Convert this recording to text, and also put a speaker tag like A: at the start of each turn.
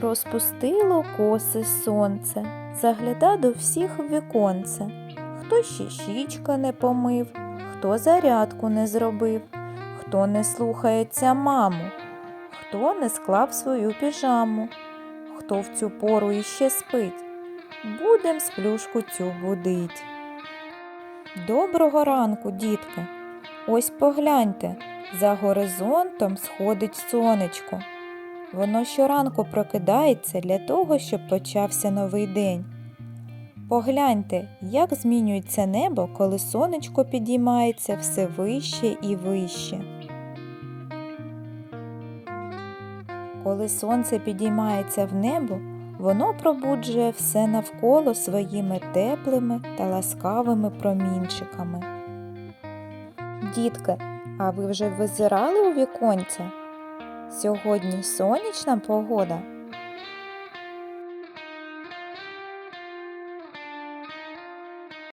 A: Розпустило коси сонце, загляда до всіх віконце. Хто ще щічка не помив, хто зарядку не зробив, хто не слухається маму, хто не склав свою піжаму, хто в цю пору іще спить, будем сплюшку цю будить. Доброго ранку, дітки! Ось погляньте, за горизонтом сходить сонечко. Воно щоранку прокидається для того, щоб почався новий день. Погляньте, як змінюється небо, коли сонечко підіймається все вище і вище. Коли сонце підіймається в небо, воно пробуджує все навколо своїми теплими та ласкавими промінчиками. Дітки, а ви вже визирали у віконця? Сьогодні сонячна погода